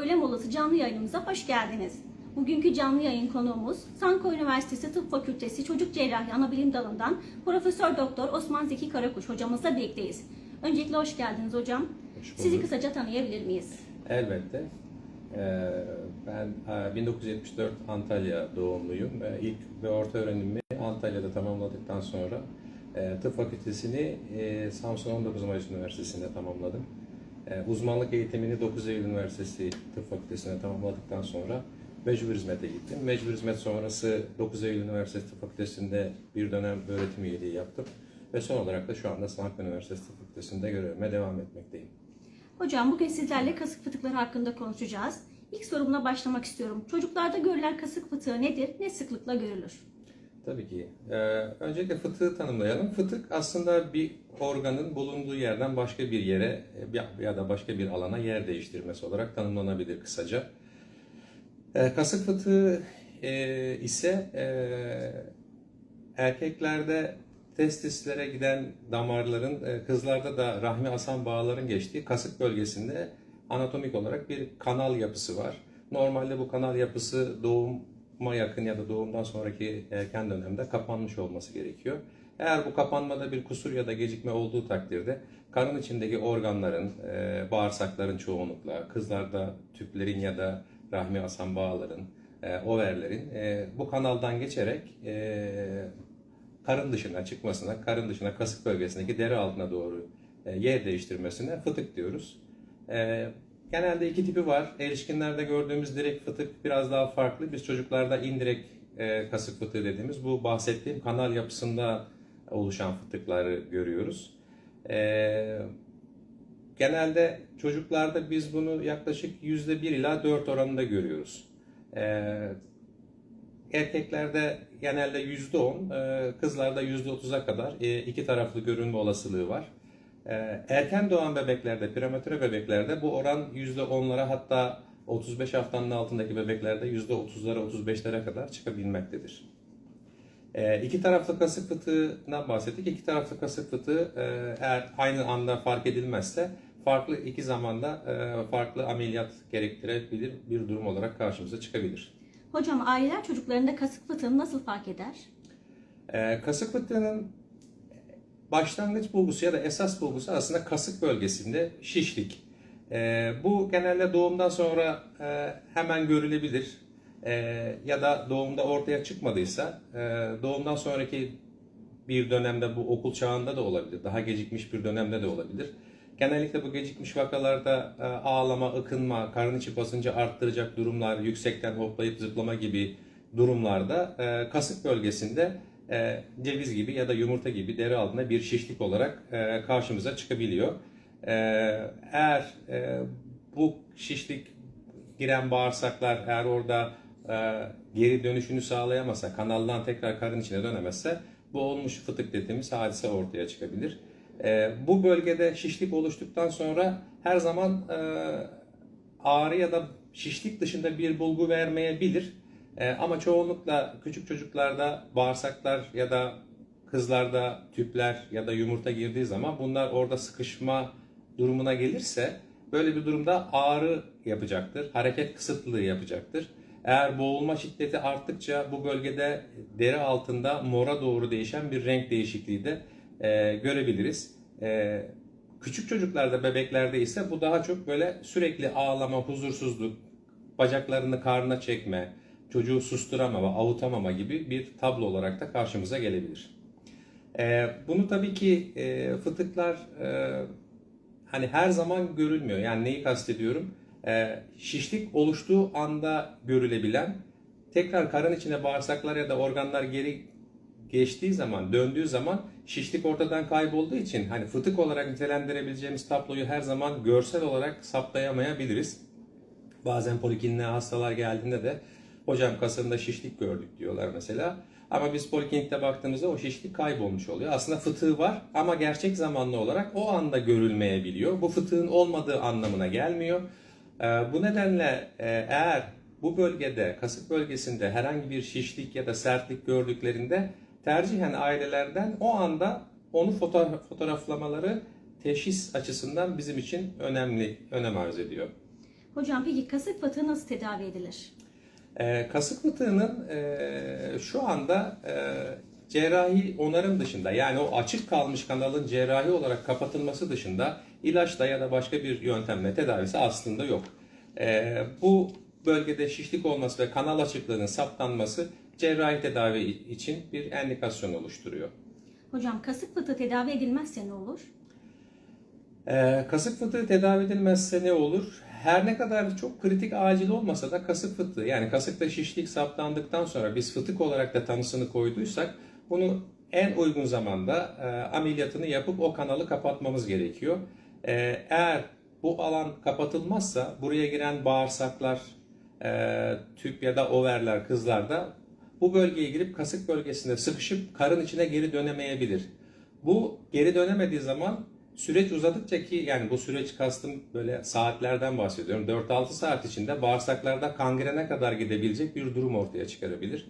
öğle molası canlı yayınımıza hoş geldiniz. Bugünkü canlı yayın konuğumuz Sanko Üniversitesi Tıp Fakültesi Çocuk Cerrahi Anabilim Dalı'ndan Profesör Doktor Osman Zeki Karakuş hocamızla birlikteyiz. Öncelikle hoş geldiniz hocam. Hoş. Sizi kısaca tanıyabilir miyiz? Elbette. Ee, Ben e, 1974 Antalya doğumluyum. İlk ve orta öğrenimimi Antalya'da tamamladıktan sonra e, tıp fakültesini e, Samsun 19 Mayıs Üniversitesi'nde tamamladım. E, Uzmanlık eğitimini 9 Eylül Üniversitesi Tıp Fakültesi'nde tamamladıktan sonra mecbur hizmete gittim. Mecbur hizmet sonrası 9 Eylül Üniversitesi Tıp Fakültesi'nde bir dönem öğretim üyeliği yaptım. Ve son olarak da şu anda Sankyo Üniversitesi Tıp Fakültesi'nde görevime devam etmekteyim. Hocam bugün sizlerle kasık fıtıkları hakkında konuşacağız. İlk sorumla başlamak istiyorum. Çocuklarda görülen kasık fıtığı nedir? Ne sıklıkla görülür? Tabii ki. Ee, öncelikle fıtığı tanımlayalım. Fıtık aslında bir organın bulunduğu yerden başka bir yere e, ya- da başka bir alana yer değiştirmesi olarak tanımlanabilir kısaca. Ee, kasık fıtığı e, ise e, erkeklerde testislere giden damarların, e, kızlarda da rahmi asan bağların geçtiği kasık bölgesinde anatomik olarak bir kanal yapısı var. Normalde bu kanal yapısı doğuma yakın ya da doğumdan sonraki erken dönemde kapanmış olması gerekiyor. Eğer bu kapanmada bir kusur ya da gecikme olduğu takdirde karın içindeki organların, e, bağırsakların çoğunlukla, kızlarda tüplerin ya da rahmi asan bağların, e, overlerin e, bu kanaldan geçerek e, karın dışına çıkmasına, karın dışına kasık bölgesindeki deri altına doğru e, yer değiştirmesine fıtık diyoruz. Genelde iki tipi var. Erişkinlerde gördüğümüz direkt fıtık biraz daha farklı. Biz çocuklarda indirekt e, kasık fıtığı dediğimiz bu bahsettiğim kanal yapısında oluşan fıtıkları görüyoruz. E, genelde çocuklarda biz bunu yaklaşık %1 ila 4 oranında görüyoruz. E, Erkeklerde genelde yüzde on, e, kızlarda yüzde otuza kadar e, iki taraflı görünme olasılığı var. E, Erken doğan bebeklerde, prematüre bebeklerde bu oran yüzde onlara hatta 35 haftanın altındaki bebeklerde yüzde otuzlara, 35'lere kadar çıkabilmektedir. E, İki taraflı kasık fıtığından bahsettik. İki taraflı kasık fıtığı e, eğer aynı anda fark edilmezse farklı iki zamanda e, farklı ameliyat gerektirebilir bir durum olarak karşımıza çıkabilir. Hocam aileler çocuklarında kasık fıtığını nasıl fark eder? Ee, kasık fıtığının başlangıç bulgusu ya da esas bulgusu aslında kasık bölgesinde şişlik. Ee, bu genelde doğumdan sonra e, hemen görülebilir Ee, ya da doğumda ortaya çıkmadıysa e, doğumdan sonraki bir dönemde bu okul çağında da olabilir, daha gecikmiş bir dönemde de olabilir. Genellikle bu gecikmiş vakalarda e, ağlama, ıkınma, karın içi basıncı arttıracak durumlar, yüksekten hoplayıp zıplama gibi durumlarda e, kasık bölgesinde e, ceviz gibi ya da yumurta gibi deri altında bir şişlik olarak e, karşımıza çıkabiliyor. E, eğer e, bu şişlik giren bağırsaklar eğer orada e, geri dönüşünü sağlayamazsa, kanaldan tekrar karın içine dönemezse bu olmuş fıtık dediğimiz hadise ortaya çıkabilir. E, bu bölgede şişlik oluştuktan sonra her zaman e, ağrı ya da şişlik dışında bir bulgu vermeyebilir. E, ama çoğunlukla küçük çocuklarda bağırsaklar ya da kızlarda tüpler ya da yumurta girdiği zaman bunlar orada sıkışma durumuna gelirse böyle bir durumda ağrı yapacaktır, hareket kısıtlılığı yapacaktır. Eğer boğulma şiddeti arttıkça bu bölgede deri altında mora doğru değişen bir renk değişikliği de e, görebiliriz. E, küçük çocuklarda, bebeklerde ise bu daha çok böyle sürekli ağlama, huzursuzluk, bacaklarını karnına çekme, çocuğu susturamama, avutamama gibi bir tablo olarak da karşımıza gelebilir. E, bunu tabii ki e, fıtıklar e, hani her zaman görülmüyor. Yani neyi kastediyorum? Ee, şişlik oluştuğu anda görülebilen, tekrar karın içine bağırsaklar ya da organlar geri geçtiği zaman, döndüğü zaman şişlik ortadan kaybolduğu için hani fıtık olarak nitelendirebileceğimiz tabloyu her zaman görsel olarak saptayamayabiliriz. Bazen polikliniğe hastalar geldiğinde de hocam kasında şişlik gördük diyorlar mesela. Ama biz poliklinikte baktığımızda o şişlik kaybolmuş oluyor. Aslında fıtığı var ama gerçek zamanlı olarak o anda görülmeyebiliyor. Bu fıtığın olmadığı anlamına gelmiyor. Ee, Bu nedenle e, eğer bu bölgede, kasık bölgesinde herhangi bir şişlik ya da sertlik gördüklerinde tercihen ailelerden o anda onu fotoğraf, fotoğraflamaları teşhis açısından bizim için önemli, önem arz ediyor. Hocam peki kasık fıtığı nasıl tedavi edilir? Ee, kasık fıtığının e, şu anda e, cerrahi onarım dışında yani o açık kalmış kanalın cerrahi olarak kapatılması dışında ilaçla ya da başka bir yöntemle tedavisi aslında yok. Ee, bu bölgede şişlik olması ve kanal açıklığının saptanması cerrahi tedavi için bir endikasyon oluşturuyor. Hocam kasık fıtığı tedavi edilmezse ne olur? Ee, kasık fıtığı tedavi edilmezse ne olur? Her ne kadar çok kritik acil olmasa da kasık fıtığı yani kasıkta şişlik saptandıktan sonra biz fıtık olarak da tanısını koyduysak bunu en uygun zamanda e, ameliyatını yapıp o kanalı kapatmamız gerekiyor. E, eğer bu alan kapatılmazsa buraya giren bağırsaklar, e, tüp ya da overler kızlarda bu bölgeye girip kasık bölgesinde sıkışıp karın içine geri dönemeyebilir. Bu geri dönemediği zaman süreç uzadıkça ki yani bu süreç kastım böyle saatlerden bahsediyorum. 4-6 saat içinde bağırsaklarda kangrene kadar gidebilecek bir durum ortaya çıkarabilir.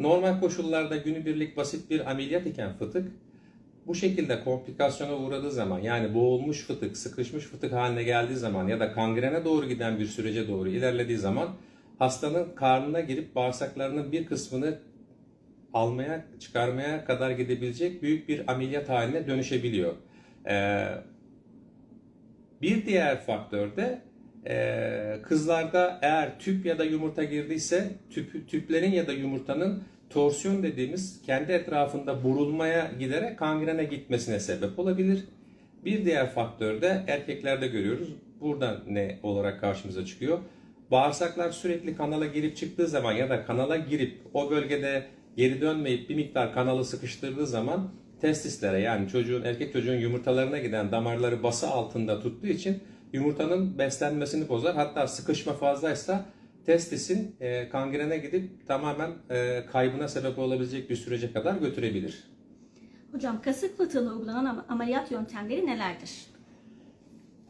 Normal koşullarda günübirlik basit bir ameliyat iken fıtık bu şekilde komplikasyona uğradığı zaman yani boğulmuş fıtık, sıkışmış fıtık haline geldiği zaman ya da kangrene doğru giden bir sürece doğru ilerlediği zaman hastanın karnına girip bağırsaklarının bir kısmını almaya, çıkarmaya kadar gidebilecek büyük bir ameliyat haline dönüşebiliyor. Ee, bir diğer faktör de e, kızlarda eğer tüp ya da yumurta girdiyse tüp, tüplerin ya da yumurtanın torsiyon dediğimiz kendi etrafında burulmaya giderek kangrene gitmesine sebep olabilir. Bir diğer faktör de erkeklerde görüyoruz. Burada ne olarak karşımıza çıkıyor? Bağırsaklar sürekli kanala girip çıktığı zaman ya da kanala girip o bölgede geri dönmeyip bir miktar kanalı sıkıştırdığı zaman testislere yani çocuğun erkek çocuğun yumurtalarına giden damarları bası altında tuttuğu için yumurtanın beslenmesini bozar. Hatta sıkışma fazlaysa testisin e, kangrene gidip tamamen e, kaybına sebep olabilecek bir sürece kadar götürebilir. Hocam kasık fıtığına uygulanan am- ameliyat yöntemleri nelerdir?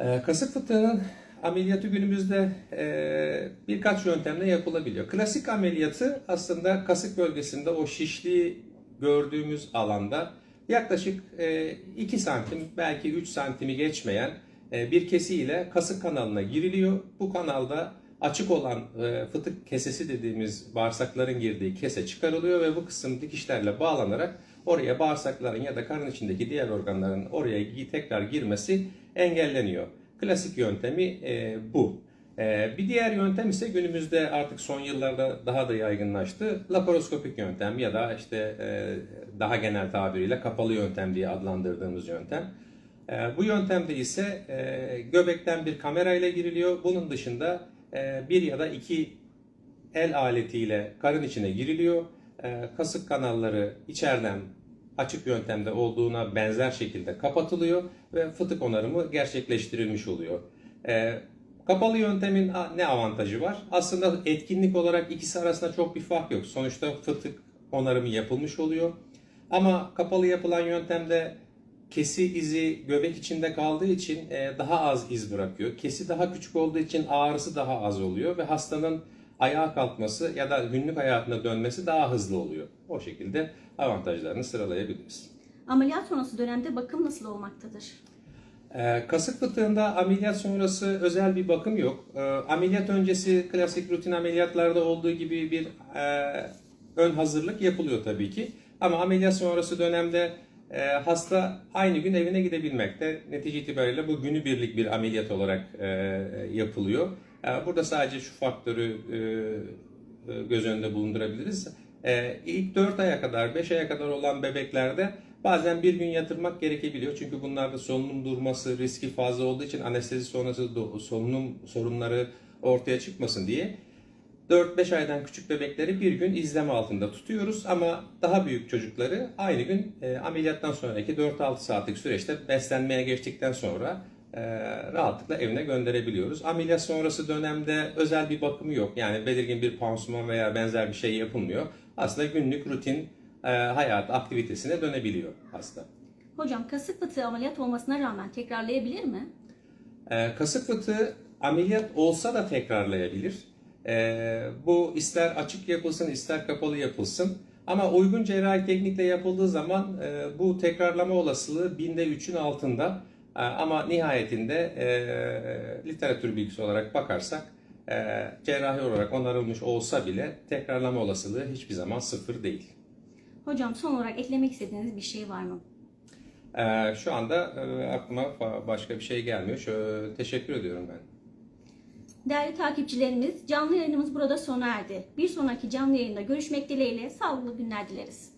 E, kasık fıtığının ameliyatı günümüzde e, birkaç yöntemle yapılabiliyor. Klasik ameliyatı aslında kasık bölgesinde o şişliği gördüğümüz alanda yaklaşık e, 2 santim belki 3 santimi geçmeyen e, bir kesiyle kasık kanalına giriliyor. Bu kanalda açık olan e, fıtık kesesi dediğimiz bağırsakların girdiği kese çıkarılıyor ve bu kısım dikişlerle bağlanarak oraya bağırsakların ya da karın içindeki diğer organların oraya tekrar girmesi engelleniyor. Klasik yöntemi e, bu. E, bir diğer yöntem ise günümüzde artık son yıllarda daha da yaygınlaştı. Laparoskopik yöntem ya da işte e, daha genel tabiriyle kapalı yöntem diye adlandırdığımız yöntem. E, bu yöntemde ise e, göbekten bir kamerayla giriliyor. Bunun dışında e, bir ya da iki el aletiyle karın içine giriliyor. Kasık kanalları içeriden açık yöntemde olduğuna benzer şekilde kapatılıyor ve fıtık onarımı gerçekleştirilmiş oluyor. Kapalı yöntemin ne avantajı var? Aslında etkinlik olarak ikisi arasında çok bir fark yok. Sonuçta fıtık onarımı yapılmış oluyor. Ama kapalı yapılan yöntemde kesi izi göbek içinde kaldığı için e, daha az iz bırakıyor. Kesi daha küçük olduğu için ağrısı daha az oluyor ve hastanın ayağa kalkması ya da günlük hayatına dönmesi daha hızlı oluyor. O şekilde avantajlarını sıralayabiliriz. Ameliyat sonrası dönemde bakım nasıl olmaktadır? Ee, Kasık fıtığında ameliyat sonrası özel bir bakım yok. Ee, Ameliyat öncesi klasik rutin ameliyatlarda olduğu gibi bir e, ön hazırlık yapılıyor tabii ki. Ama ameliyat sonrası dönemde e, hasta aynı gün evine gidebilmekte. Netice itibariyle bu günübirlik bir ameliyat olarak e, yapılıyor. E, Burada sadece şu faktörü göz önünde bulundurabiliriz. İlk 4 aya kadar, 5 aya kadar olan bebeklerde bazen bir gün yatırmak gerekebiliyor. Çünkü bunlarda solunum durması riski fazla olduğu için anestezi sonrası solunum sorunları ortaya çıkmasın diye 4-5 aydan küçük bebekleri bir gün izleme altında tutuyoruz ama daha büyük çocukları aynı gün e, ameliyattan sonraki 4-6 saatlik süreçte beslenmeye geçtikten sonra e, rahatlıkla evine gönderebiliyoruz. Ameliyat sonrası dönemde özel bir bakımı yok. Yani belirgin bir pansuman veya benzer bir şey yapılmıyor. Aslında günlük rutin e, hayat aktivitesine dönebiliyor hasta. Hocam kasık fıtığı ameliyat olmasına rağmen tekrarlayabilir mi? Ee, kasık fıtığı ameliyat olsa da tekrarlayabilir. Ee, bu ister açık yapılsın ister kapalı yapılsın. Ama uygun cerrahi teknikle yapıldığı zaman e, bu tekrarlama olasılığı binde üçün altında. E, ama nihayetinde e, literatür bilgisi olarak bakarsak e, cerrahi olarak onarılmış olsa bile tekrarlama olasılığı hiçbir zaman sıfır değil. Hocam son olarak eklemek istediğiniz bir şey var mı? E, şu anda e, aklıma başka bir şey gelmiyor. Şu, teşekkür ediyorum ben. Değerli takipçilerimiz, canlı yayınımız burada sona erdi. Bir sonraki canlı yayında görüşmek dileğiyle sağlıklı günler dileriz.